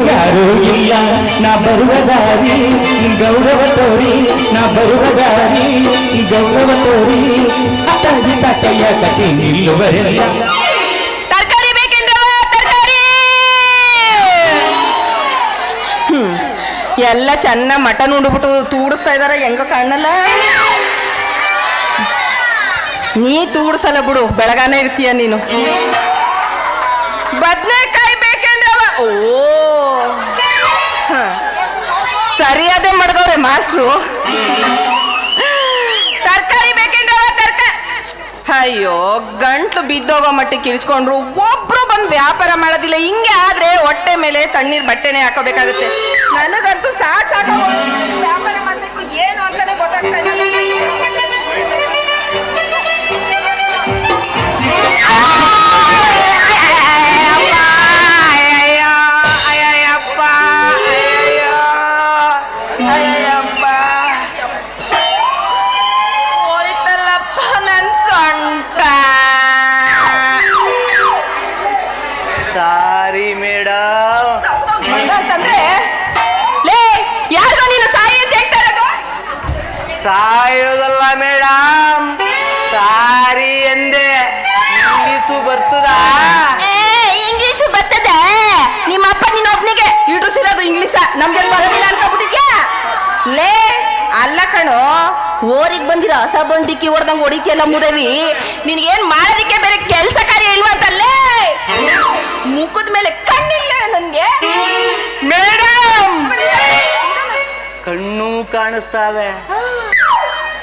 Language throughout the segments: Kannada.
ಯಾರೂ ಇಲ್ಲ. ನಾ ಬರುವ ದಾರಿ ಗೌರವ ತೋರಿ. ನಾ ಬರುವ ದಾರಿ ಗೌರವ ತೋರಿ. ಅತ್ತಾಗಿ ತಟ್ಟೆಯ ಕಟ್ಟಿ ನಿಲ್ಲುವರೆಲ್ಲ. ಎಲ್ಲ ಚೆನ್ನಾಗಿ ಮಟನ್ ಉಂಡ್ಬಿಟ್ಟು ತೂಡಿಸ್ತಾ ಇದಾರೆ, ಹೆಂಗ ಕಾಣಲ್ಲ. ನೀ ತೂಡ್ಸಲ್ಲ ಬಿಡು, ಬೆಳಗಾನೆ ಇರ್ತೀಯ ನೀನು. ಬದನೆಕಾಯಿ ಬೇಕೆಂದ್ರವ ಓ ಸರಿಯಾದೆ ಮಡ್ಗವ್ರೆ ಮಾಸ್ಟ್ರು. ತರಕಾರಿ ತರಕಾರಿ ಅಯ್ಯೋ, ಗಂಟ್ಲು ಬಿದ್ದೋಗೋ ಮಟ್ಟಿಗೆ ಕಿರಿಸ್ಕೊಂಡ್ರು ಒಬ್ರು ಬಂದು ವ್ಯಾಪಾರ ಮಾಡೋದಿಲ್ಲ. ಹಿಂಗೆ ಆದ್ರೆ ಹೊಟ್ಟೆ ಮೇಲೆ ತಣ್ಣೀರ್ ಬಟ್ಟೆನೆ ಹಾಕೋಬೇಕಾಗುತ್ತೆ. ನನಗಂತೂ ಸಾಕ್ ಸಾಕು ವ್ಯಾಪಾರ ಮಾಡ್ಬೇಕು ಏನು ಅಂತಾನೆ ಗೊತ್ತಾಗ್ತಾ ಇಲ್ಲ. ಸಾಯೋದಲ್ಲ ಮೇಡಮ್ ಸಾರಿ ಎಂದೆ ಇಂಗ್ಲೀಷು ಬರ್ತದ ಇಂಗ್ಲೀಷು ಬರ್ತದೆ ನಿಮ್ಮ ಅಪ್ಪ ನಿನ್ನ ಒಬ್ನಿಗೆ ಇಡಿಸಿರೋದು ಇಂಗ್ಲೀಷ ನಮ್ಗೆ ಬರೋದಿಲ್ಲ ಅನ್ಕೊಬಿಟ್ಟಿದ್ಯಾ ಲೇ ಅಲ್ಲ ಕಣೋ ಓರಿಗೆ ಬಂದಿರೋ ಹೊಸ ಬಂಡಿಕ್ಕಿ ಹೊಡೆದಂಗೆ ಹೊಡಿತಿಯಲ್ಲ ಮುದವಿ ನಿನಗೇನ್ ಮಾಡೋದಿಕ್ಕೆ ಬೇರೆ ಕೆಲಸ ಕಾರ್ಯ ಇಲ್ವಂತಲ್ಲೇ ಮುಖದ ಮೇಲೆ ಕಣ್ಣಿಲ್ಲ ನನ್ಗೆ ಮೇಡಮ್ ಕಣ್ಣು ಕಾಣಿಸ್ತಾವೆ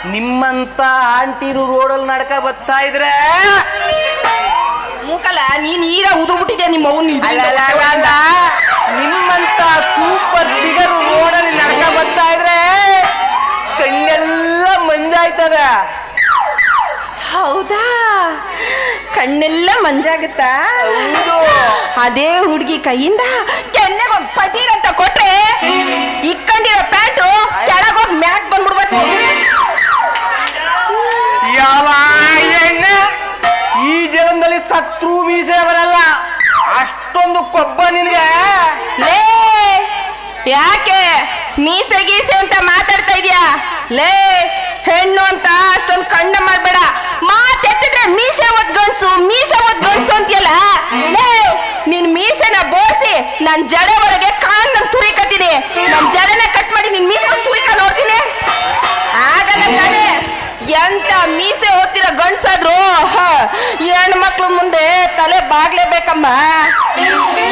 ನಿಮ್ಮಂತ ಆಂಟಿರು ರೋಡಲ್ಲಿ ನಡ್ಕ ಬರ್ತಾ ಇದ್ರೆ? ಮೂಕಲ್ಲ ನೀನ್ ಈಗ ಉದುರ್ಬಿಟ್ಟಿದ್ಯಾ ನಿಮ್ಮ ಅವನ್ ನಿಮ್ಮಂತ ಸೂಪರ್ ಬಿಗರು ರೋಡಲ್ಲಿ ನಡ್ಕ ಬರ್ತಾ ಇದ್ರೆ ಕಣ್ಣೆಲ್ಲ ಮಂಜಾಯ್ತದ. ಹೌದಾ? ಕಣ್ಣೆಲ್ಲ ಮಂಜಾಗುತ್ತಾ. ಅದೇ ಹುಡುಗಿ ಕೈಯಿಂದ ಕೆನ್ನೆಗೆ ಒಂದು ಪಟೀರ್ ಅಂತ ಕೊಟ್ರೆ ಇಕ್ಕಂಡಿರೋ ಪ್ಯಾಂಟು ಕೆಳಗೋಗಿ ಮ್ಯಾಕ್ ಬಂದ್ಬಿಡ್ಬೇಕು. ಯಾವ ಹೆಣ್ಣೆ ಈ ಜನ್ಮದಲ್ಲಿ ಸತ್ರು ಮೀಸೆ ಬರಲ್ಲ ಅಷ್ಟೊಂದು ಕೊಬ್ಬ ನಿನಗೆ? ಲೇ, ಯಾಕೆ? ಮೀಸೆ ಗೀಸೆ ಅಂತ ಮಾತಾಡ್ತಾ ಇದೀಯಾ? ಲೇ, ಹೆಣ್ಣು ಅಂತ ಅಷ್ಟೊಂದು ಕಣ್ಣ ಮಾಡ್ಬೇಡ. ಮಾತೆತ್ತಿದ್ರೆ ಮೀಸೆ ಒದ್ ಗಂಡ್ಸು ಮೀಸೆ ಒದ್ ಗಂಡ್ಸು ಅಂತೀಯಲ್ಲ? ಲೇ, ನಿನ್ ಮೀಸೆನ ಬೋಳ್ಸಿ ನನ್ ಜಡೆ ಒಳಗೆ ಕಾನ್ ತುರಿಕತ್ತೀನಿ. ನನ್ ಜಡೆನ ಕಟ್ ಮಾಡಿ ನಿನ್ ಮೀಸೆ ತುರಿಕ ನೋಡ್ತೀನಿ. ಆಗಲ್ಲ ಎಂತ ಮೀಸೆ ಓದ್ತಿರೋ ಗಂಡ್ಸಾದ್ರು? ಹೆಣ್ಮಕ್ಳು ಮುಂದೆ ತಲೆ ಬಾಗ್ಲೇಬೇಕಮ್ಮ.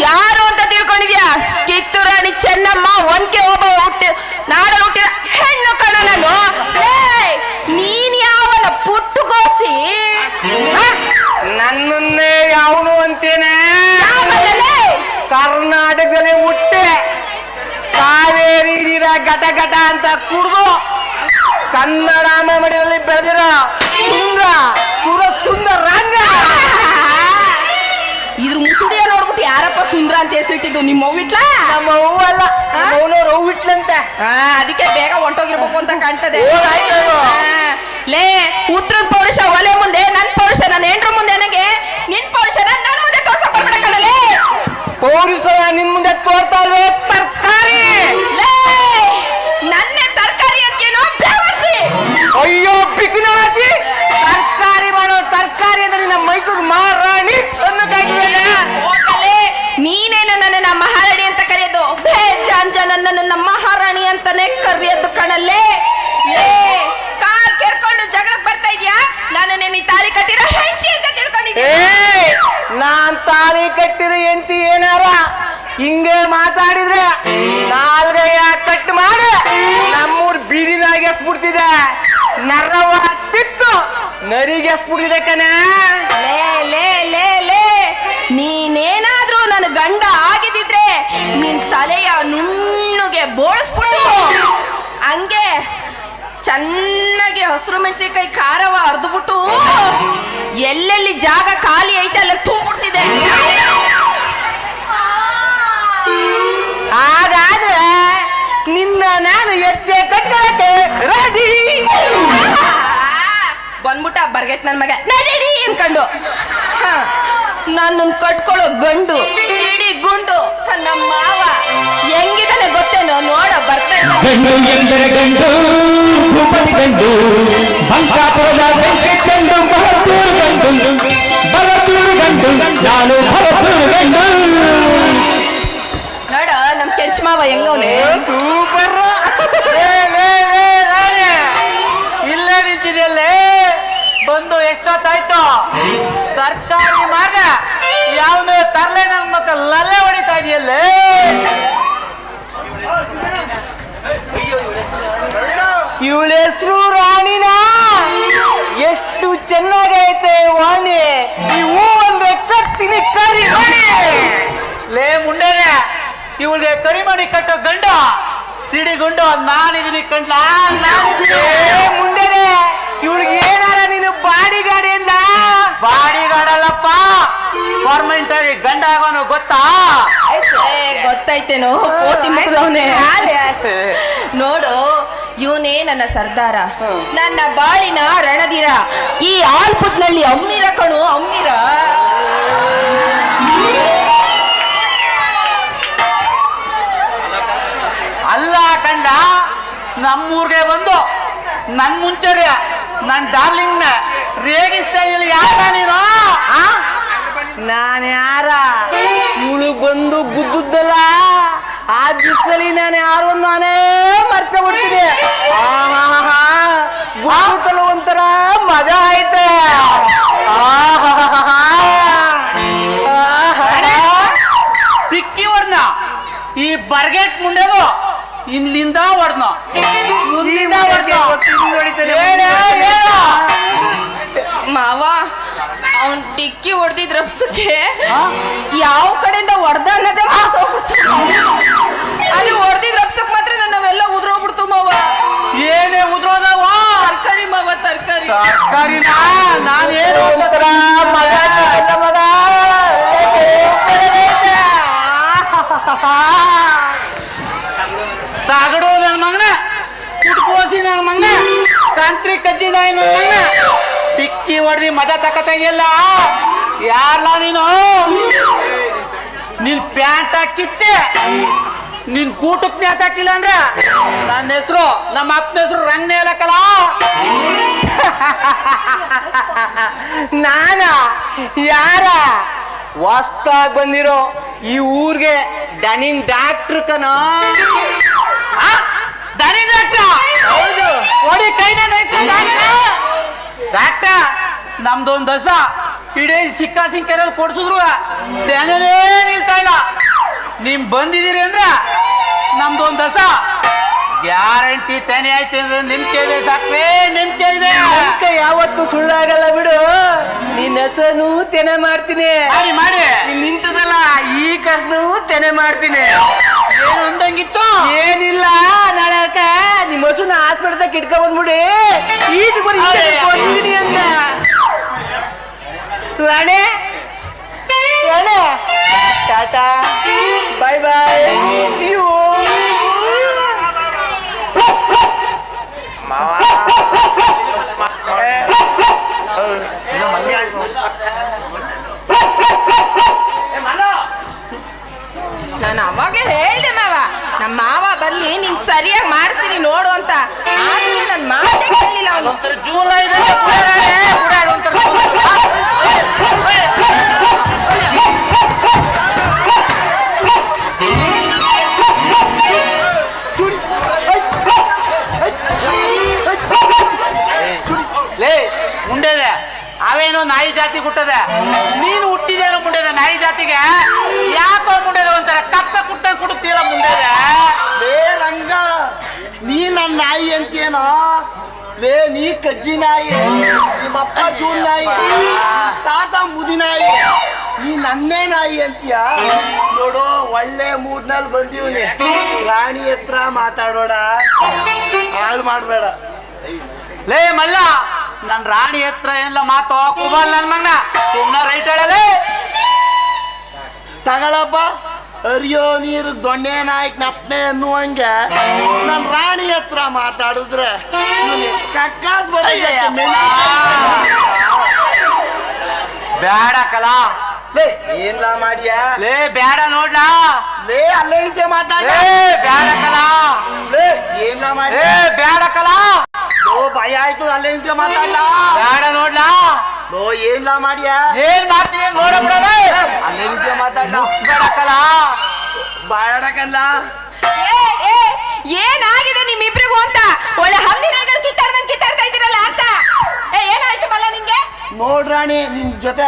ಯಾರು ಅಂತ ತಿಳ್ಕೊಂಡಿದ್ಯಾ? ಕಿತ್ತೂರು ರಾಣಿ ಚೆನ್ನಮ್ಮ ಒನ್ಕೆ ಒಬ್ಬ ಹುಟ್ಟಿ ನಾಡ ಹುಟ್ಟಿದ ಹೆಣ್ಣು ಕಣ ನಾನು. ನೀನ್ ಯಾವನ ಪುಟ್ಟುಗೋಸಿ? ನನ್ನನ್ನೇ ಯಾವನು ಅಂತೇನೆ? ಕರ್ನಾಟಕದಲ್ಲಿ ಹುಟ್ಟೆ. ಕಾವೇರಿ ಗಟ ಗಟ ಘಟ ಅಂತ ಕುಡ್ದು ಕನ್ನಡ ಮಡಿಯಲ್ಲಿ ಬೆಳೆದಿರ ಸುಂದರ ಸುರ ಸುಂದರ ಇದ್ರ ಮುಸುಡಿಯ ನೋಡ್ಬಿಟ್ಟು ಯಾರಪ್ಪ ಸುಂದ್ರ ಅಂತ ಹೆಸರಿಟ್ಟಿದ್ದು? ನಿಮ್ಮ ಅವ್ವಿಟ್ಲಾ ನಮ್ಮ ಇಟ್ಲಂತೆ. ಆ, ಅದಕ್ಕೆ ಬೇಗ ಹೊಂಟೋಗಿರ್ಬೇಕು ಅಂತ ಕಾಣ್ತದೆ. ಆ, ಲೇ ಉತ್ತರ ಪೌರುಷ ಒಲೆ ಮುಂದೆ ನನ್ ಪೌರುಷ ನನ್ನ ಹೆಂಡ್ರ ಮುಂದೆ ನನಗೆ ನಿನ್ ಪೌರುಷ ನನ್ ಮುಂದೆ ತೋರ್ಸ ಬರ್ಬೇಡ ಕಣಲೇ. ಪೌರುಷ ನಿನ್ ಮುಂದೆ ತೋರ್ತಾ ಇಲ್ವೇ ತರ್ಕಾರಿ. ಲೇ ನನ್ನೇ ತರಕಾರಿ ಅಂತೇನೋ ಬ್ಯಾವರ್ಸಿ ಅಯ್ಯೋ ಬಿಗ್ನಾಸಿ ತರ್ಕಾರಿ ಮಾಡೋ ತರ್ಕಾರಿ ಅಂದ್ರೆ ನಮ್ಮ ಮೈಸೂರು ಮಹಾರಾಣಿ ನನ್ನ ನೀನೇನು ಮಹಾರಾಣಿ ಅಂತ ಕರೆಯೋದು? ಬೇಜಾನ್ ನನ್ನ ಮಹಾರಾಣಿ ಅಂತಾನೆ ಕರೆಯೋದು ಕಣಲ್ಲೇ. ಕಾಲ್ ಕೆರ್ಕೊಂಡು ಜಗಳಕ್ಕೆ ಬರ್ತಾ ಇದೀಯಾ? ನಾನು ನಿನ್ನ ತಾಳಿ ಕಟ್ಟಿರೋ ಹೆಂಡತಿ ಅಂತ ತಿಳ್ಕೊಂಡಿದ್ದೆ ಏ ನಾನ್ ತಾಳಿ ಕಟ್ಟಿರೋ ಹೆಂಡತಿ ಏನಾರ ಹಿಂಗೆ ಮಾತಾಡಿದ್ರೆ ನಾಲ್ಗಯ್ಯ ಕಟ್ ಮಾಡಿ. ನಮ್ಮೂರ್ ಬೀದಿನಾಗೆ ಬಿಡ್ತಿದೆ ನರವ ನರಿಗೆ ಕಣೆ? ಲೇ ಲೇ ಲೇ ಲೇ. ನೀನೇನಾದ್ರೂ ನನ್ನ ಗಂಡ ಆಗಿದ್ದಿದ್ರೆ ನಿನ್ ತಲೆಯ ನುಣ್ಣಗೆ ಬೋಳಿಸ್ಬಿಟ್ಟು ಹಂಗೆ ಚೆನ್ನಾಗಿ ಹಸಿರು ಮೆಣಸಿನಕಾಯಿ ಖಾರವ ಹರಿದ್ಬಿಟ್ಟು ಎಲ್ಲೆಲ್ಲಿ ಜಾಗ ಖಾಲಿ ಐತೆ ಅಲ್ಲ ತುಂಬಿಡ್ತಿದೆ ಹಾಗಾದ್ರೆ ನಿನ್ನ ನಾನು ಎತ್ತೆ ಕಟ್ಕೊಳಕ್ಕೆ ರೆಡಿ ಬಂದ್ಬಿಟ್ಟ ಬರ್ಗೆಟ್ ನನ್ ಮಗ ನಡೀಡಿ ಅನ್ಕೊಂಡು. ನಾನು ಕಟ್ಕೊಳ್ಳೋ ಗಂಡು ಇಡೀ ಗುಂಡು ನಮ್ಮ ಮಾವ ಗಂಡು ಎಂದರೆ ಗಂಡು ಭೂಪತಿ ಗಂಡು ಬಂಕಾಪುರದ ಬೆಂಕಿ ಚೆಂಡು ಬಹದ್ದೂರು ಗಂಡು ಭರತೂರು ಗಂಡು ನಾನು ಭರತೂರು ಗಂಡು. ನೋಡ ನಮ್ ಕೆಂಚ ಮಾವ ಹೆಂಗವ್ನೆ? ಸೂಪರ್. ಬಂದು ತರ್ಕಾರಿ ಮಾರ್ಗ ಯಾವನು ತರ್ಲೆ ನನ್ನ ಮಕ್ಕ ಲಲ್ಲೆ ಹೊಡಿತಾ ಇದೆಯಲ್ಲ? ಇವಳ ಹೆಸರು ರಾಣಿನ? ಎಷ್ಟು ಚೆನ್ನಾಗೈತೆ ವಾಣಿ. ಈ ಹೂ ಅಂದ್ರೆ ಕಟ್ತೀನಿ ಕರಿ ಲೇ ಮುಂಡೇನೆ ಇವಳಿಗೆ ಕರಿ ಮಾಡಿ ಕಟ್ಟೋ ಗಂಡ. ಸಿಡಿಗುಂಡು ನಾನಿದ್ದೀನಿ ಕಂಡ್ಲ ಮುಂಡೆನೆ ಇವಳಿಗೆ ಏನಾರ ಬಾಡಿ ಗಾಡಿ ಅಂದ ಬಾಡಿ ಗಾಡಲ್ಲಪ್ಪ ಗಂಡ ಆಗೋನು ಗೊತ್ತಾ? ಏ, ಗೊತ್ತೈತೆನೋ ಕೋತಿ ಮುಖದವನೇ. ನೋಡು ಇವನೇ ನನ್ನ ಸರ್ದಾರ. ನನ್ನ ಬಾಳಿನ ರಣದಿರ ಈ ಆಲ್ಪುತ್ನಲ್ಲಿ ಅಮ್ಮಿರ ಕಣು ಅಮ್ಮಿರ. ಅಲ್ಲ ಕಂಡ ನಮ್ಮೂರ್ಗೆ ಬಂದು ನನ್ ಮುಂಚೆಗೆ ನನ್ ಡಾರ್ಲಿಂಗ್ನ ರೇಗಿಸ್ತಾ ಇಲ್ಲ ಯಾರ ನೀನು ನಾನು ಯಾರ? ಮುಳು ಬಂದು ಗುದ್ದುದ್ದಲ್ಲ? ಆ ದಿಕ್ಕಲ್ಲಿ ನಾನು ಯಾರು ನಾನೇ ಮರ್ತ ಬಿಡ್ತೀನಿ. ಗುದ್ದುತ್ತಲು ಒಂಥರ ಮಜಾ ಐತೆ. ತಿಕ್ಕಿ ಹೊಡ್ನ. ಈ ಬರ್ಗೆಟ್ ಮುಂಡೆದು ಇಲ್ಲಿಂದ ಹೊಡ್ನ. ಮಾವ ಅವನ್ ಟಿಕ್ಕಿ ಹೊಡೆದಿದ್ ರಪ್ಸಕ್ಕೆ ಯಾವ ಕಡೆಯಿಂದ ಹೊಡೆದ ಅನ್ನೋದೇ ಮರ್ತೋಗ್ಬಿಡ್ತು ಅಲ್ಲಿ ಹೊಡೆದಿದ್ ರಪ್ಸಕ್ ಮಾತ್ರ ನಾವೆಲ್ಲ ಉದ್ರೋಗ್ಬಿಡ್ತು ಮಾವ. ಏನೇ ಉದ್ರೋದವ? ತರ್ಕಾರಿ ಮಾವ ತರ್ಕಾರಿ. ತರ್ಕಾರಿನ? ನಾನೇನು ತಗಡು ನನ್ನ ಮಗನ. ನನ್ನ ಮಂಗ? ತಂತ್ರಿ ಕಜ್ಜಿ ನನ್ನ ಮಗನ ಟಿಕ್ಕಿ ಹೊಡೆದಿ ಮದ ತಕತಾಗಿಲ್ಲ ಯಾರಲ್ಲ ನೀನು? ನಿನ್ ಪ್ಯಾಂಟ್ ಹಾಕಿತ್ತೆ ನಿನ್ ಕೂಟಕ್ಕೆ ನೇತಾಕಿಲ್ಲ ಅಂದ್ರೆ ನನ್ನ ಹೆಸರು, ನಮ್ಮ ಅಪ್ಪನ ಹೆಸರು ರಂಗನೇ ಹೇಳಕ್ಕಲ್ಲ ನಾನ? ಯಾರ? ಹೊಸ್ತಾಗ್ ಬಂದಿರೋ ಈ ಊರ್ಗೆ ಡನಿನ್ ಡಾಕ್ಟ್ರ್ ಕಣ. ದನಿನ್ ಡಾಕ್ಟ್ರ ಹೌದು. ನೋಡಿ ಕೈನ ಡಾಕ್ಟರ್! ನಮ್ದೊಂದು ದಸ. ಇಡೀ ಸಿಕ್ಕ ಸಿಂಕೆರಲ್ಲಿ ಕೊಡ್ಸಿದ್ರು. ತೆನೇ ನಿಲ್ತಾ ಇಲ್ಲ. ನಿಮ್ ಬಂದಿದ್ದೀರಿ ಅಂದ್ರ ನಮ್ದೊಂದು ದಸ. ಗ್ಯಾರಂಟಿ ತೆನೆ ಆಯ್ತು ಅಂದ್ರೆ ನಿಮ್ ಕೇಳಿದೆ ಸಾಕ್ವೇ ನಿಮ್ ಕೇಳಿದೆ ಯಾವತ್ತು ಸುಳ್ಳಾಗಲ್ಲ ಬಿಡು. ನಿನ್ನ ಹೆಸನು ತೆನೆ ಮಾಡ್ತೀನಿ. ಮಾಡಿ ಮಾಡಿ. ನಿಂತದಲ್ಲ ಈ ಕಸನು ತೆನೆ ಮಾಡ್ತೀನಿ. ಏನು ಅಂದಂಗಿತ್ತು? ಏನಿಲ್ಲ ನಾಳಕ ನಿಮ್ಮ ಹಸುನ ಹಾಸ್ಪಿಟಲ್ ಕಿಟ್ಕ ಬಂದ್ಬಿಡಿ ಈಟ್ ಬರೀ ಅಂದ. ರಾಣೆ. ರಾಣೆ. ಟಾಟಾ. ಬಾಯ್ ಬಾಯ್. ಅಯ್ಯೋ ನಾನು ಮಾವ ಬರ್ಲಿ ನಿಂಗ್ ಸರಿಯಾಗಿ ಮಾಡಿಸ್ತೀನಿ ನೋಡು ಅಂತ. ಆದ್ರೂ ನನ್ನ ಮಾತೇ ಜಾತಿ ಹುಟ್ಟದ ನೀನು ಹುಟ್ಟಿದೇನೋ ಮುಂಡೆದ ನಾಯಿ ಜಾತಿಗೆ? ಯಾಕೋ ಮುಂಡೆದ ಒಂಥರ ಕಪ್ಪ ಕುಟ್ಟ ಕುಡುತ್ತೀರ ಮುಂಡೆದ? ಲೇ ರಂಗ ನೀ ನನ್ನ ನಾಯಿ ಅಂತೇನೋ ಲೇ ನೀ ಕಜ್ಜಿ ನಾಯಿ ನಿಮ್ಮಪ್ಪ ಜೂನ್ ನಾಯಿ ತಾತ ಮುದಿ ನಾಯಿ ನೀ ನನ್ನೇ ನಾಯಿ ಅಂತೀಯ? ನೋಡು ಒಳ್ಳೆ ಮೂಡ್ನಲ್ಲಿ ಬಂದೀವನಿ. ರಾಣಿ ಹತ್ರ ಮಾತಾಡೋಣ. ಹಾಳು ಮಾಡಬೇಡ. ಲೇ ಮಲ್ಲ ನನ್ ರಾಣಿ ಹತ್ರ ಎಲ್ಲ ಮಾತು ಕುಬಲ್ ನನ್ ಮಗನ. ಸುಮ್ನ ರೈಟ್ ಹೇಳಲೇ. ತಗಳಪ್ಪ ಅರಿಯೋ ನೀರು ದೊಣ್ಣೆ ನಾಯ್ಕ ನಪ್ನೆ ಅನ್ನುವಂಗೆ ನನ್ ರಾಣಿ ಹತ್ರ ಮಾತಾಡಿದ್ರೆ ಕಕ್ಕಾಸ್ ಬರುತ್ತೆ ಕಲಾ. ಕಲ ಏನ್ಲ ಮಾಡಿಯ? ಲೇ ಬೇಡ ನೋಡ್ಲಾ. ಲೇ ಅಲ್ಲೇ ಇದ್ದೆ ಮಾತಾಡ ಬೇಡ ಕಲಾ. ಕಲ ಲೇ ಏನ್ಲ ಮಾಡಿ ಬೇಡ ಬೇಡಕ್ಕಲ್ಲ ಓ ಭಯ ಆಯ್ತು ಅಲ್ಲೇ ನಿಂತ ಮಾತಾಡ್ಲ. ಬೇಡ ನೋಡ್ಲಾ. ಓ ಏನ್ಲಾ ಮಾಡ್ಯಾ? ಏನ್ ಮಾಡ್ತೀನಿ ನೋಡ ಅಲ್ಲೇ ನಿಂತ ಮಾತಾಡ್ಲ. ಬಾಡಕಲ್ಲ ಏ, ಏ, ಏನಾಗಿದೆ ನಿಮ್ಮಿಬ್ರಿಗೂ ಅಂತ? ಒಳ್ಳೆ ಹಂದಿನಗಳು ಕಿತ್ತಾಡ್ದಂಗ್ ಕಿತ್ತಾಡ್ತಾ ಇದ್ದೀರಲ್ಲ ಅಂತ. ಏ ಏನಾಯ್ತು ಮಲ್ಲ ನಿಂಗೆ? ನೋಡ್ರಾಣಿ ನಿನ್ ಜೊತೆ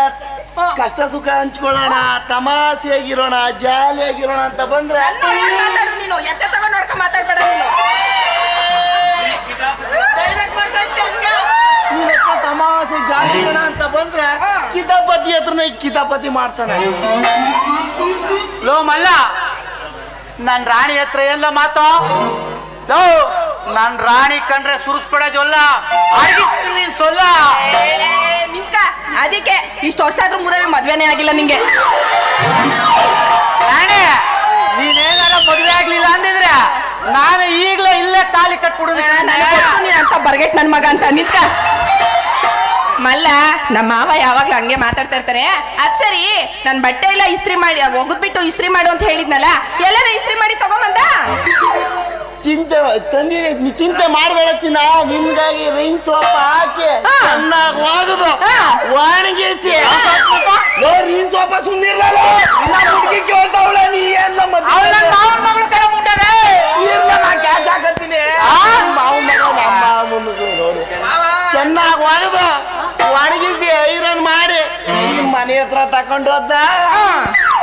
ಕಷ್ಟ ಸುಖ ಹಂಚ್ಕೊಳ್ಳೋಣ ತಮಾಷೆಯಾಗಿರೋಣ ಜಾಲಿಯಾಗಿರೋಣ ಅಂತ ಬಂದ್ರೆ ನನ್ ನೋಡ್ಕೊಂಡ್ ಮಾತಾಡು ನೀನು. ಎತ್ತ ತಗೊಂಡ್ ನೋಡ್ಕೊಂಡ್ ಮಾತಾಡ್ಬೇಡ ನೀನು ನೀನ್ ಹತ್ರ ತಮಾಷೆ ಜನ ಅಂತ ಬಂದ್ರೆ ಕಿತಾಪತಿ ಹತ್ರನೇ ಕಿತಾಪತಿ ಮಾಡ್ತಾನೆ. ಲೋ ಮಲ್ಲ ನನ್ ರಾಣಿ ಹತ್ರ ಎಲ್ಲ ಮಾತು? ಲೋ ನನ್ ರಾಣಿ ಕಂಡ್ರೆ ಸುರಿಸ್ಬಿಡೋದಲ್ಲ ಸೊಲ್ಲ. ಅದಕ್ಕೆ ಇಷ್ಟು ವರ್ಷ ಆದ್ರೂ ಮುಂದೆ ಮದ್ವೆನೇ ಆಗಿಲ್ಲ ನಿಂಗೆ. ರಾಣಿ ನೀನೇನಾರ ಮದುವೆ ಆಗ್ಲಿಲ್ಲ ಅಂದಿದ್ರೆ ನಾನು ಈಗ್ಲೇ ಇಲ್ಲೇ ತಾಲಿ ಕಟ್ಬಿಡುದು ಅಂತ ಬರ್ಗೆಟ್ ನನ್ ಮಗ ಅಂತ. ನಿಂತ್ಕ. ಮಲ್ಲ ನಮ್ಮ ಮಾವ ಯಾವಾಗ್ಲೂ ಹಂಗೆ ಮಾತಾಡ್ತಾ ಇರ್ತಾರೆ. ಅದ್ ಸರಿ ನನ್ ಬಟ್ಟೆ ಎಲ್ಲ ಇಸ್ತ್ರಿ ಮಾಡಿ ಒಗದ್ಬಿಟ್ಟು ಇಸ್ತ್ರಿ ಮಾಡು ಅಂತ ಹೇಳಿದ್ನಲ್ಲ ಎಲ್ಲಾರ ಇಸ್ತ್ರಿ ಮಾಡಿ ತಗೊಂಬಂದ? ಚಿಂತೆ ತಂದಿ ನೀ ಚಿಂತೆ ಮಾಡಬೇಡ ಚಿನ್ನ ನಿಮ್ಗಾಗಿ ರೈನ್ ಸೋಪ್ ಹಾಕಿ. ಚೆನ್ನಾಗಿ ಒಗದು. ಒಣಗಿಸಿ. ರೈನ್ ಸೋಪ ಸುಂದಿರ್ಲಲ್ಲ ಹುಡುಗಿ ಕೇಳ್ತಾವಳೆ ನೀ ಏನ್ ಮುಟ್ಟದೆ. ಇರ್ಲ ನಾ ಕ್ಯಾಚ್ ಹಾಕತ್ತೀನಿ. ಮಾವನ ಮಗ ನಮ್ಮ ನೋಡು. ಚೆನ್ನಾಗಿ ಒಗದು. ಒಣಗಿಸಿ ಐರನ್ ಮಾಡಿ ಈ ಮನೆ ಹತ್ರ ತಕೊಂಡು ಹೋದ.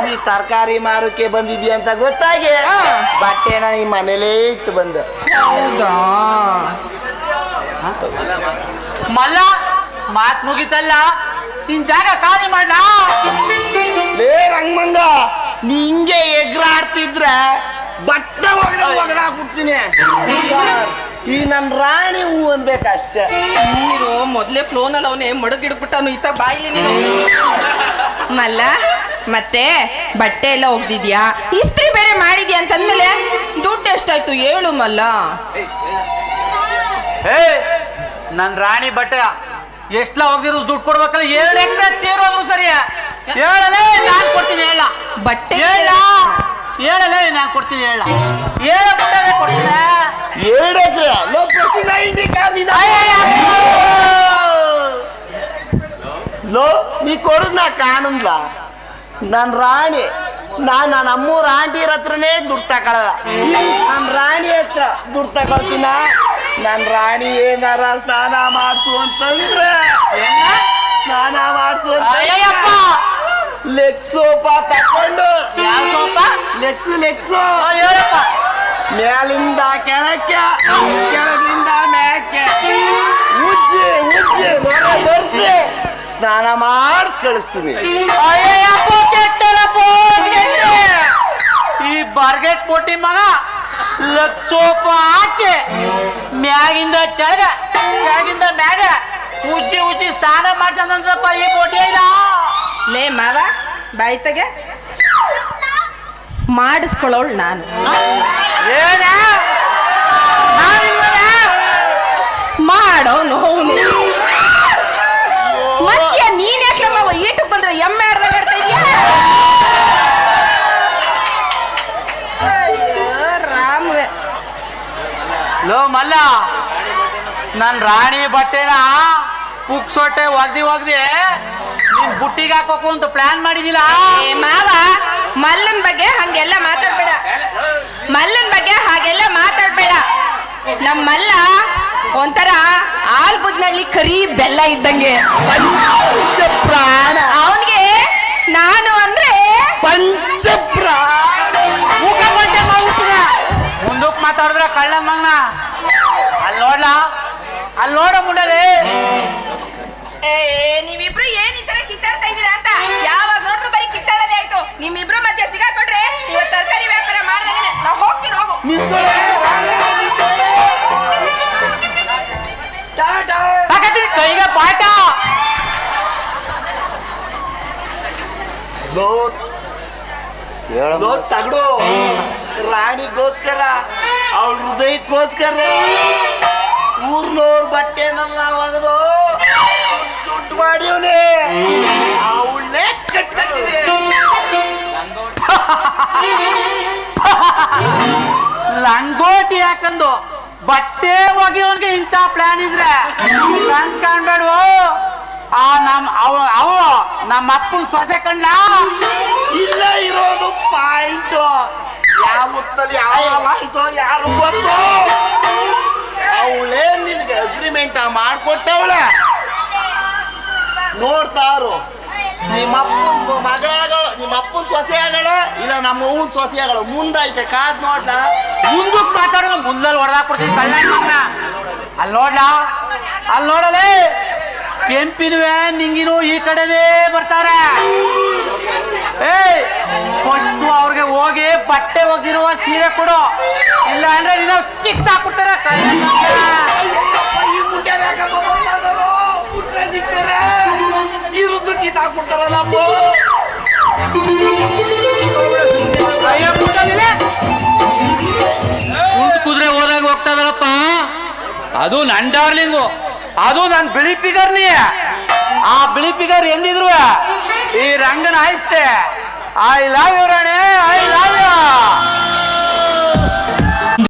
ನೀ ತರಕಾರಿ ಮಾರೋಕೆ ಬಂದಿದ್ಯಾ ಅಂತ ಗೊತ್ತಾಗಿ. ಬಟ್ಟೆ ಬಟ್ಟೆನ ಈ ಮನೇಲೇ ಇಟ್ಟು ಬಂದ. ಹೌದಾ? ಮಲ್ಲ ಮಾತ್ ಮುಗಿತಲ್ಲ? ನಿನ್ ಜಾಗ ಖಾಲಿ ಮಾಡ ಲೇ ರಂಗಮಂಗ ನೀ ಹಿಂಗೆ ಎಗ್ರಾಡ್ತಿದ್ರೆ ಬಟ್ಟೆ ಒಗದ ಒಗದಾಕ್ಬಿಡ್ತೀನಿ ಈ ನನ್ನ ರಾಣಿ ಹೂ ಅನ್ಬೇಕಷ್ಟೇ. ನೀರು ಮೊದ್ಲೇ ಫ್ಲೋನಲ್ಲಿ ಅವನೇ ಮಡಗಿಡ್ಬಿಟ್ಟವನು ಇತ್ತ ಬಾಯಿಲಿ ನೀನು. ಮಲ್ಲ ಮತ್ತೆ ಬಟ್ಟೆ ಎಲ್ಲ ಒಗ್ದಿದ್ಯಾ? ಇಸ್ತ್ರಿ ಬೇರೆ ಮಾಡಿದ್ಯಾ ಅಂತಂದ್ಮೇಲೆ? ದುಡ್ಡು ಎಷ್ಟಾಯ್ತು ಹೇಳು ಮಲ್ಲ. ಏ ನನ್ ರಾಣಿ ಬಟ್ಟೆ ಎಷ್ಟ್ಲ ಹೋಗಿರೋ ದುಡ್ಡು ಕೊಡ್ಬೇಕಲ್ಲ? ಏಳು ಎಕರೆ ತೀರೋದ್ರು ಸರಿ. ಹೇಳಲೇ ನಾನ್ ಕೊಡ್ತೀನಿ ಹೇಳ. ಬಟ್ಟೆ ಹೇಳ. ಹೇಳಲೇ ನಾನ್ ಕೊಡ್ತೀನಿ ಹೇಳ. ಹೇಳ ಬಟ್ಟೆ ಕೊಡ್ತೀನಿ. ಎರಡು ಎಕರೆ. ಲೋ ನೀ ಕೊಡುದ್ ನಾ ಕಾಣಲ್ಲ ನನ್ನ ರಾಣಿ. ನಾ ನನ್ನ ಅಮ್ಮೂರ ಆಂಟಿರ ಹತ್ರನೇ ದುಡ್ಡು ತಗೊಳಲ್ಲ. ನನ್ ರಾಣಿ ಹತ್ರ ದುಡ್ಡು ತಗೊಳ್ತೀನ? ನನ್ನ ರಾಣಿ ಏನಾರ ಸ್ನಾನ ಮಾಡ್ತು ಅಂತಂದ್ರೆ. ಸ್ನಾನ ಮಾಡ್ತು ಲೆಗ್ ಸೋಪ ತಕೊಂಡು. ಯಾವ ಸೋಪ? ಲೆಕ್ಸು ಲೆಕ್ಸು ಆ, ಹೇಳಪ್ಪ ಮೇಲಿಂದ ಕೆಳಕ್ಕೆ ಕೆಳಗಿಂದ ಮ್ಯಾಕೆ ಉಜ್ಜಿ ಉಜ್ಜಿ ಬರ್ಜಿ. ಬರ್ಸಿ ಸ್ನಾನ ಮಾಡಿಸ್ ಕಳಿಸ್ತೀನಿ. ಈ ಬಾರ್ಗೆಟ್ ಕೊಟ್ಟಿ ಮಗ ಲಕ್ಷೋಪ ಹಾಕಿ ಮ್ಯಾಗಿಂದ ಕೆಳಗ ಮ್ಯಾಗಿಂದ ಮ್ಯಾಗ ಉಜ್ಜಿ ಉಜ್ಜಿ ಸ್ನಾನ ಮಾಡ್ಸಂದಪ್ಪ ಈ ಬೋಟಿ ಇಲ್ಲ ಲೇ ಮಾವ ಬಾಯ್ತಗೆ. ಮಾಡಿಸ್ಕೊಳ್ಳೋಳು ನಾನು? ಮಾಡೋನು ಹೌದು ಮತ್ತೆ ನೀನ್. ಯಾಕೆ ಮಾವ ಈಟಕ್ ಬಂದ್ರೆ ಎಮ್ಮೆ ಆಡ್ದಾಗ ಆಡ್ತಾ ಇದೀಯಾ? ರಾಮವೇ. ಲೋ ಮಲ್ಲ. ನನ್ ರಾಣಿ ಬಟ್ಟೆನ ಪುಕ್ಸೊಟ್ಟೆ ಒಗ್ದಿ ಒಗ್ದಿ ನೀನ್ ಬುಟ್ಟಿಗೆ ಹಾಕೋಕು ಅಂತ ಪ್ಲಾನ್ ಮಾಡಿದಿಲ್ಲ ಮಾವ ಮಲ್ಲನ್ ಬಗ್ಗೆ ಹಂಗೆಲ್ಲ ಮಾತಾಡ್ಬೇಡ. ಮಲ್ಲನ್ ಬಗ್ಗೆ ಹಾಗೆಲ್ಲ ಮಾತಾಡ್ಬೇಡ. ನಮ್ಮ ಮಲ್ಲ ಒಂಥರ ಹಾಲ್ ಬುದ್ನಳ್ಳಿ ಕರಿ ಬೆಲ್ಲ ಇದ್ದಂಗೆ. ಪಂಚ ಪ್ರಾಣ. ಅವನ್ಗೆ ನಾನು ಅಂದ್ರೆ ಪಂಚ ಪ್ರಾಣ. ಮುಂದಕ್ಕೆ ಮಾತಾಡಿದ್ರ ಕಳ್ಳ ಮಗ್ನ. ಅಲ್ಲಿ ನೋಡ್ಲಾ? ಅಲ್ಲಿ ನೋಡ ಮುಂಡಲಿ ಕೈಗೆ ಪಾಠ ತಗಡು ರಾಣಿಗೋಸ್ಕರ ಅವಳ ಹೃದಯಕ್ಕೋಸ್ಕರ ಊರ್ನೋರ್ ಬಟ್ಟೆನೆಲ್ಲ ಒಗೆದು ದುಡ್ಡು ಮಾಡಿವನೇ ಅವಳನ್ನೇ ಕಟ್ಕೊತೀನಿ ಲಂಗೋಟಿ ಯಾಕಂದು? ಬಟ್ಟೆ ಒಗೆಯೋನ್ಗೆ ಇಂಥ ಪ್ಲಾನ್ ಇದ್ರೆ ಫ್ರೆಂಡ್ಸ್ ಕಾಣ್ಬೇಡು ಆ ನಮ್ ಅವ ಅವ ನಮ್ಮ ಅಪ್ಪನ ಸೊಸೆ ಕಂಡ ಇಲ್ಲ ಇರೋದು ಪಾಯಿಂಟ್ ಯಾವ ಮುತ್ತಲ್ಲಿ ಯಾವ ಆಯ್ತೋ ಯಾರು ಗೊತ್ತು? ಅವಳೇ ನಿನ್ಗೆ ಅಗ್ರಿಮೆಂಟ್ ಮಾಡ್ಕೊಟ್ಟವಳ. ನೋಡ್ತಾರು ನಿಮ್ಮ ಅಪ್ಪನ ಮಗಳಗಳು ನಿಮ್ಮ ಅಪ್ಪನ ಸೊಸೆ ಆಗಳ ಇಲ್ಲ ನಮ್ಮ ಅವ್ವನ ಸೊಸೆ ಆಗಳ ಮುಂದೈತೆ ಕಾದ್ ನೋಡ್ಲ? ಮುಂದಕ್ಕೆ ಮಾತಾಡೋ ಮುಂದಲ್ಲಿ ಹೊಡೆದಾಕ್ಬಿಡ್ತೀನಿ ಕಳ್ಳ ಅಲ್ಲಿ ನೋಡ್ಲ? ಅಲ್ಲಿ ನೋಡಲೇ? ಕೆಂಪಿನವೇ, ನಿಂಗಿನೂ ಈ ಕಡೆದೇ ಬರ್ತಾರೆ. ಏಯ್, ಫಸ್ಟ್ ಅವ್ರಿಗೆ ಹೋಗಿ ಬಟ್ಟೆ ಒಗಿರುವ ಸೀರೆ ಕೊಡು. ಇಲ್ಲ ಅಂದ್ರೆ ನೀನು ಕಿತ್ತಾಕ್ಬಿಡ್ತಾರೆ. ಕಳ್ಳ ಕುದುರೆ ಹೋದಾಗ ಹೋಗ್ತಾ ಇದಾರಪ್ಪ ಅದು ನನ್ ಡಾರ್ಲಿಂಗು. ಅದು ನನ್ ಬಿಳಿ ಫಿಗರ್ ನೀ. ಆ ಬಿಳಿ ಫಿಗರ್ ಎಂದಿದ್ರು ಈ ರಂಗನ ಆಯ್ತೆ ಐ ಲವ್ ಯು ರಾಣೆ. ಐ